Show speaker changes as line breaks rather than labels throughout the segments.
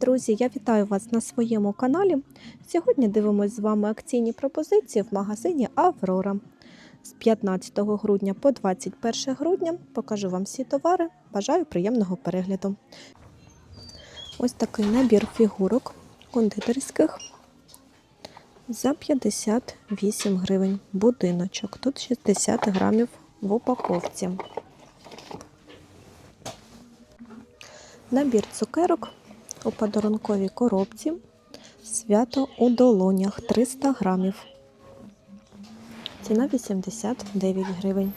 Друзі, я вітаю вас на своєму каналі. Сьогодні дивимося з вами акційні пропозиції в магазині Аврора. З 15 грудня по 21 грудня покажу вам всі товари. Бажаю приємного перегляду. Ось такий набір фігурок кондитерських за 58 гривень. Будиночок. Тут 60 грамів в упаковці. Набір цукерок у подарунковій коробці. Свято у долонях 300 грамів. Ціна 89 гривень.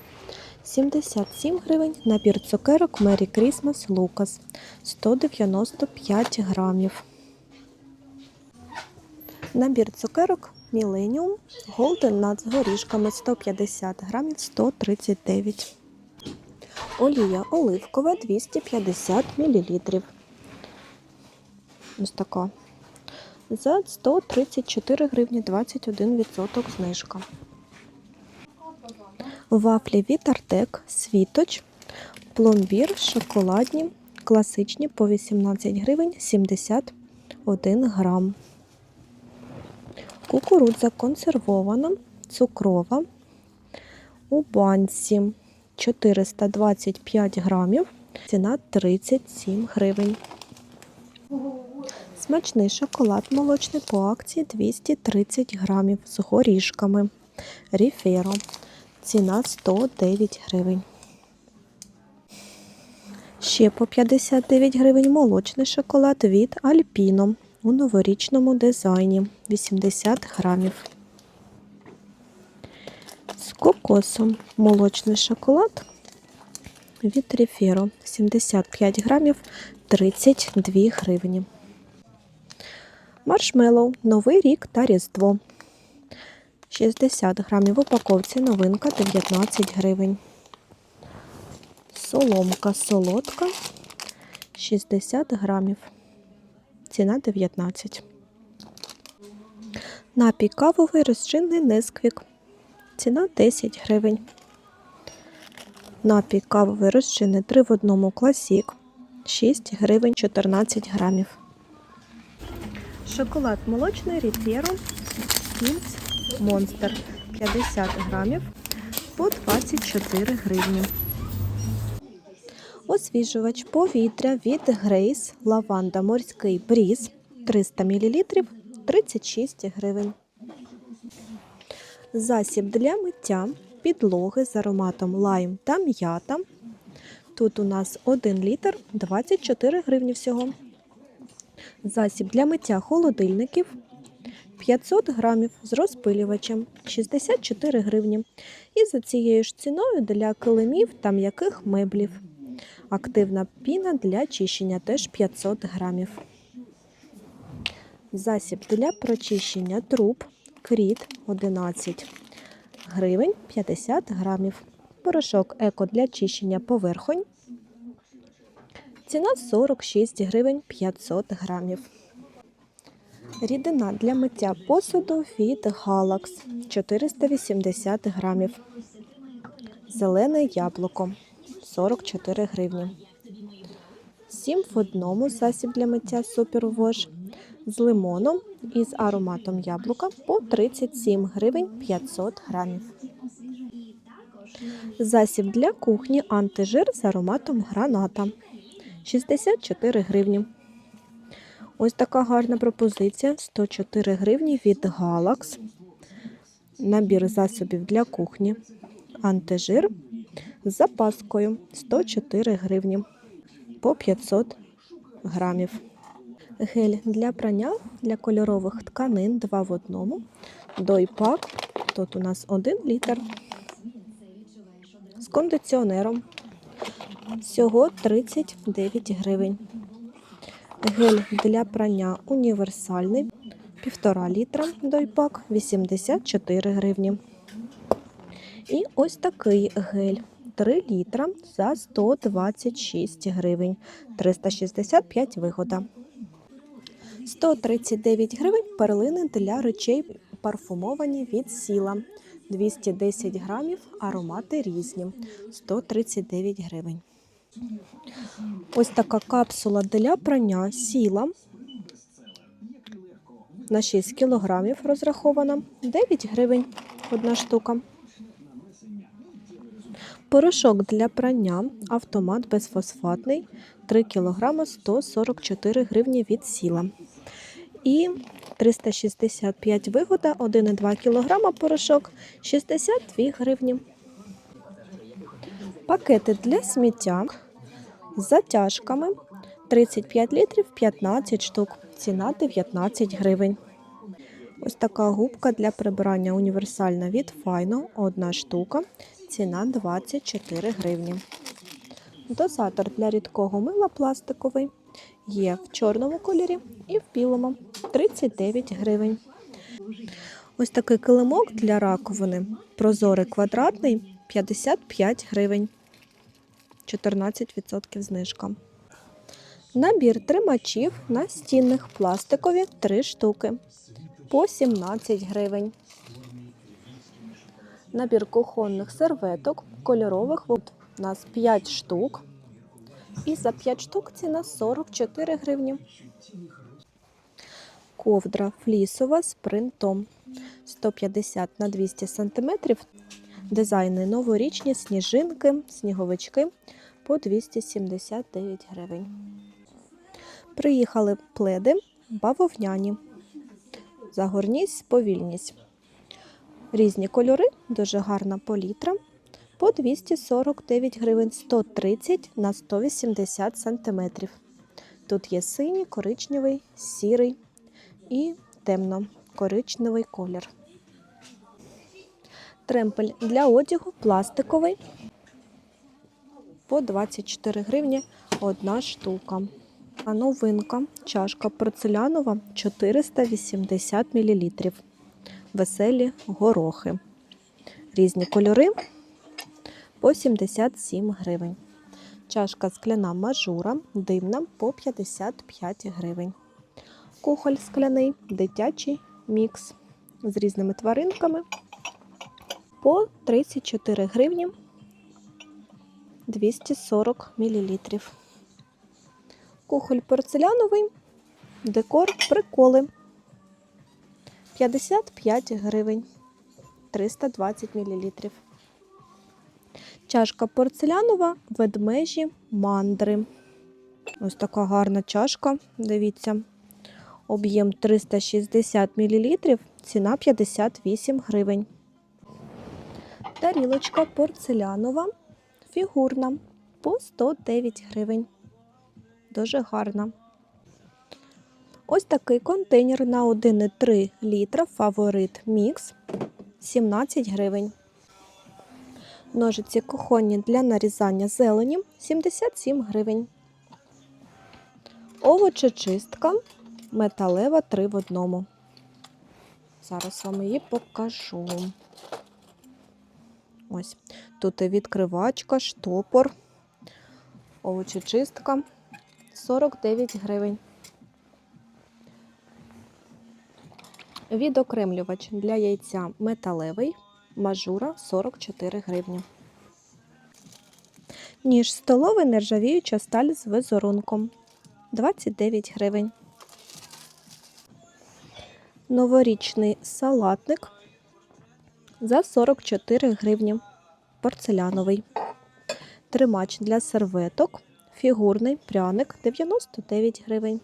77 гривень набір цукерок Merry Christmas Lucas 195 грамів. Набір цукерок Millennium Golden Nut з горішками 150 грамів 139. Олія оливкова 250 мл. Ось така. За 134 гривні 21% знижка. Вафлі від Артек, світоч, пломбір, шоколадні, класичні по 18 гривень 71 грам. Кукурудза консервована, цукрова. У банці 425 грамів, ціна 37 гривень. Смачний шоколад молочний по акції 230 грамів з горішками. Ріферо. Ціна 109 гривень. Ще по 59 гривень молочний шоколад від Альпіно у новорічному дизайні 80 грамів. З кокосом молочний шоколад від Ріферо 75 грамів 32 гривні. Маршмеллоу Новий рік та Різдво. 60 грамів в упаковці новинка 19 гривень. Соломка солодка 60 грамів. Ціна 19. Напій кавовий розчинний несквік. Ціна 10 гривень. Напій кавовий розчинний 3 в одному класік. 6 гривень 14 грамів. Шоколад молочний Ріфєро Кінц Монстер 50 грамів по 24 гривні. Освіжувач повітря від Грейс Лаванда Морський Бріз 300 мл 36 гривень. Засіб для миття підлоги з ароматом лайм та м'ята. Тут у нас 1 літр 24 гривні всього. Засіб для миття холодильників 500 грамів з розпилювачем 64 гривні. І за цією ж ціною для килимів та м'яких меблів. Активна піна для чищення теж 500 грамів. Засіб для прочищення труб кріт 11 гривень 50 грамів. Порошок еко для чищення поверхонь. Ціна 46 гривень 500 грамів. Рідина для миття посуду від Галакс 480 грамів. Зелене яблуко 44 гривні. 7 в одному засіб для миття супервош з лимоном і з ароматом яблука по 37 гривень 500 грамів. Засіб для кухні антижир з ароматом граната 64 гривні. Ось така гарна пропозиція 104 гривні від Галакс. Набір засобів для кухні. Антижир з запаскою 104 гривні по 500 грамів. Гель для прання для кольорових тканин 2 в одному. Дойпак. Тут у нас 1 літр. З кондиціонером. Всього 39 гривень. Гель для прання універсальний 1,5 літра дойпак 84 гривні. І ось такий гель 3 літра за 126 гривень. 365 вигода. 139 гривень перлини для речей парфумовані від сіла. 210 грамів, аромати різні. 139 гривень. Ось така капсула для прання сіла на 6 кг розрахована 9 гривень одна штука. Порошок для прання автомат безфосфатний 3 кг 144 гривні від сіла. І 365 вигода 1,2 кг порошок 62 гривні. Пакети для сміття з затяжками 35 літрів 15 штук. Ціна 19 гривень. Ось така губка для прибирання універсальна від Файно, одна штука. Ціна 24 гривні. Дозатор для рідкого мила пластиковий є в чорному кольорі і в білому 39 гривень. Ось такий килимок для раковини прозорий квадратний 55 гривень. 14% знижка. Набір тримачів настінних пластикові 3 штуки по 17 гривень. Набір кухонних серветок кольорових у нас 5 штук. І за 5 штук ціна 44 гривні. Ковдра флісова з принтом 150 на 200 см. Дизайни новорічні, сніжинки, сніговички по 279 гривень. Приїхали пледи бавовняні. Загорність, повільність. Різні кольори, дуже гарна палітра. По 249 гривень 130 на 180 сантиметрів. Тут є синій, коричневий, сірий і темно-коричневий колір. Тремпель для одягу пластиковий по 24 гривні одна штука. А новинка чашка порцелянова 480 мл. Веселі горохи. Різні кольори по 77 гривень. Чашка скляна мажура дивна по 55 гривень. Кухоль скляний, дитячий мікс з різними тваринками по 34 гривні 240 мл. Кухоль порцеляновий, декор приколи 55 гривень 320 мл. Чашка порцелянова, ведмежі, мандри. Ось така гарна чашка. Дивіться. Об'єм 360 мл, ціна 58 гривень. Тарілочка порцелянова, фігурна по 109 гривень. Дуже гарна. Ось такий контейнер на 1,3 літра фаворит мікс 17 гривень. Ножиці кухонні для нарізання зелені 77 гривень. Овочечистка металева 3 в одному. Зараз вам її покажу. Ось. Тут відкривачка, штопор, овочечистка 49 гривень. Відокремлювач для яйця металевий, мажура 44 гривні. Ніж столовий нержавіюча сталь з визерунком 29 гривень. Новорічний салатник за 44 гривні. Порцеляновий. Тримач для серветок. Фігурний пряник 99 гривень.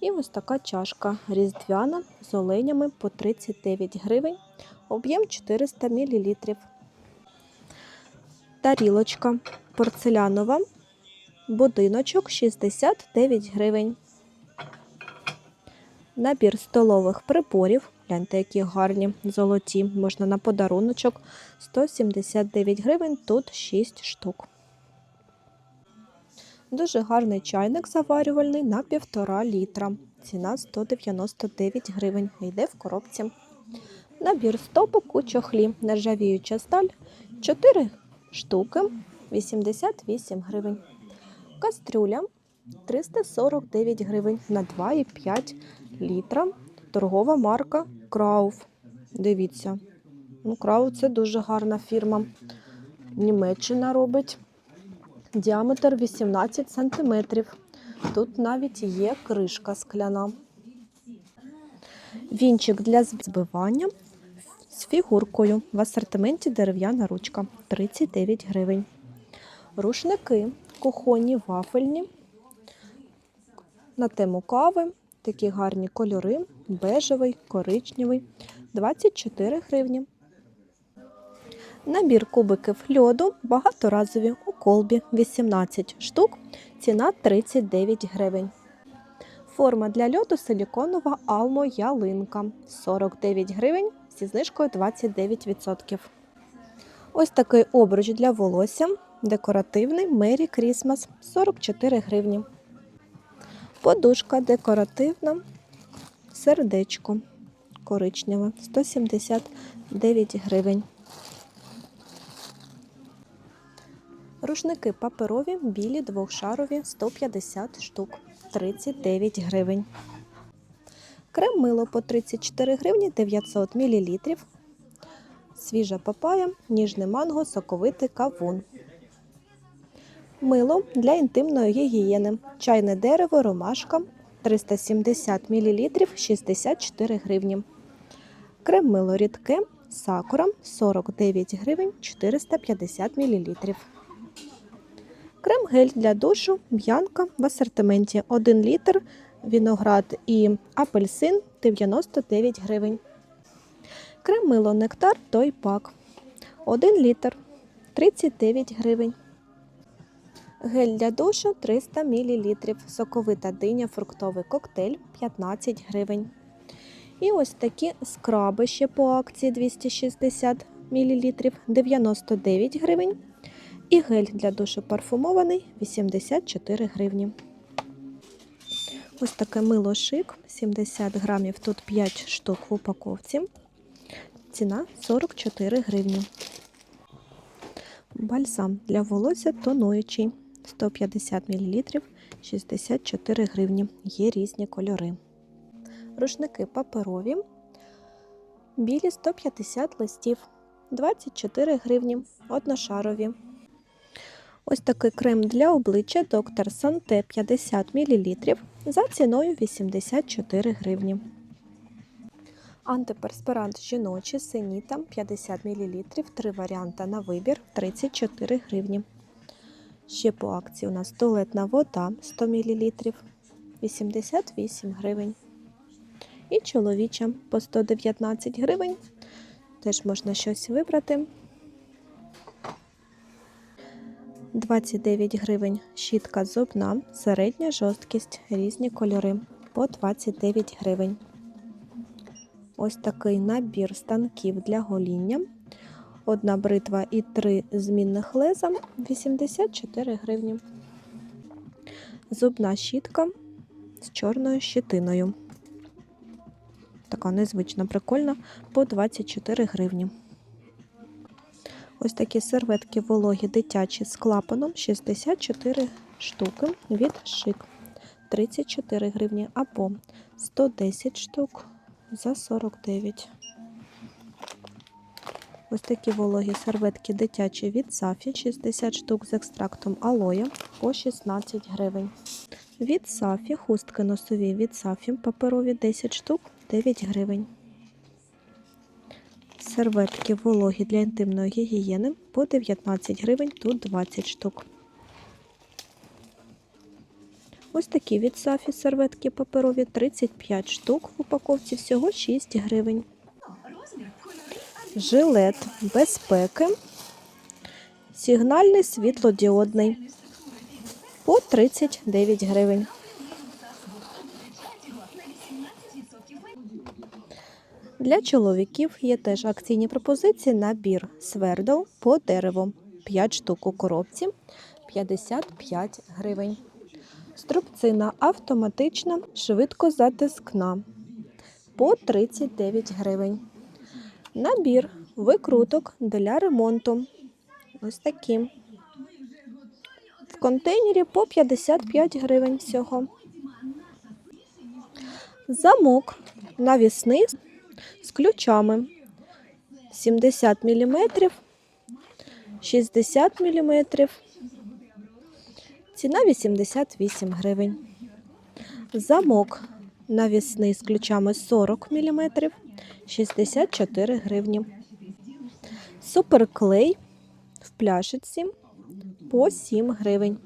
І ось така чашка різдвяна з оленями по 39 гривень, об'єм 400 мл. Тарілочка порцелянова, будиночок 69 гривень. Набір столових приборів. Гляньте, які гарні золоті, можна на подаруночок 179 гривень, тут 6 штук. Дуже гарний чайник заварювальний на 1,5 літра. Ціна 199 гривень. Йде в коробці. Набір стопок у чохлі. Нержавіюча сталь 4 штуки 88 гривень. Кастрюля 349 гривень на 2,5 літра. Торгова марка Крауф. Дивіться. Ну, Крауф це дуже гарна фірма. Німеччина робить. Діаметр 18 см. Тут навіть є кришка скляна. Вінчик для збивання з фігуркою. В асортименті дерев'яна ручка 39 гривень. Рушники кухонні, вафельні. На тему кави. Такі гарні кольори: бежевий, коричневий 24 гривні. Набір кубиків льоду багаторазові у колбі 18 штук. Ціна 39 гривень. Форма для льоду силіконова Алмо ялинка 49 гривень зі знижкою 29%. Ось такий обруч для волосся декоративний Мері Крісмас 44 гривні. Подушка декоративна сердечко коричневе 179 гривень. Рушники паперові, білі, двохшарові 150 штук 39 гривень. Крем мило по 34 гривні 900 мл. Свіжа папая, ніжний манго, соковитий кавун. Мило для інтимної гігієни. Чайне дерево, ромашка 370 мл 64 гривні. Крем мило рідке сакура 49 гривень 450 мл. Крем гель для душу, б'янка в асортименті 1 літр, виноград і апельсин 99 гривень. Крем мило нектар той пак 1 літр 39 гривень. Гель для душу 300 мл. Соковита диня, фруктовий коктейль 15 гривень. І ось такі скраби ще по акції 260 мл 99 гривень. І гель для душу парфумований 84 гривні. Ось таке мило шик 70 грамів, тут 5 штук в упаковці. Ціна 44 гривні. Бальзам для волосся тонуючий 150 мл 64 гривні. Є різні кольори. Рушники паперові. Білі 150 листів 24 гривні. Одношарові. Ось такий крем для обличчя доктор Санте 50 мл за ціною 84 гривні. Антиперспирант жіночий синіта 50 мл, три варіанти на вибір 34 гривні. Ще по акції у нас туалетна вода 100 мл 88 гривень. І чоловіча по 119 гривень. Теж можна щось вибрати. 29 гривень щітка зубна, середня жорсткість, різні кольори по 29 гривень. Ось такий набір станків для гоління. Одна бритва і три змінних леза 84 гривні. Зубна щітка з чорною щитиною. Така незвична, прикольна по 24 гривні. Ось такі серветки вологі дитячі з клапаном 64 штуки від шик 34 гривні або 110 штук за 49. Ось такі вологі серветки дитячі від Сафі 60 штук з екстрактом алоя по 16 гривень. Від Сафі хустки носові від Сафі паперові 10 штук 9 гривень. Серветки вологі для інтимної гігієни по 19 гривень, тут 20 штук. Ось такі від Сафі серветки паперові 35 штук. В упаковці всього 6 гривень. Жилет безпеки. Сигнальний світлодіодний по 39 гривень. Для чоловіків є теж акційні пропозиції набір свердл по дереву. 5 штук у коробці 55 гривень. Струбцина автоматична, швидкозатискна по 39 гривень. Набір викруток для ремонту. Ось такі. В контейнері по 55 гривень всього. Замок навісний з ключами 70 мм, 60 мм. Ціна 88 гривень. Замок навісний з ключами 40 мм 64 гривні. Суперклей в пляшиці по 7 гривень.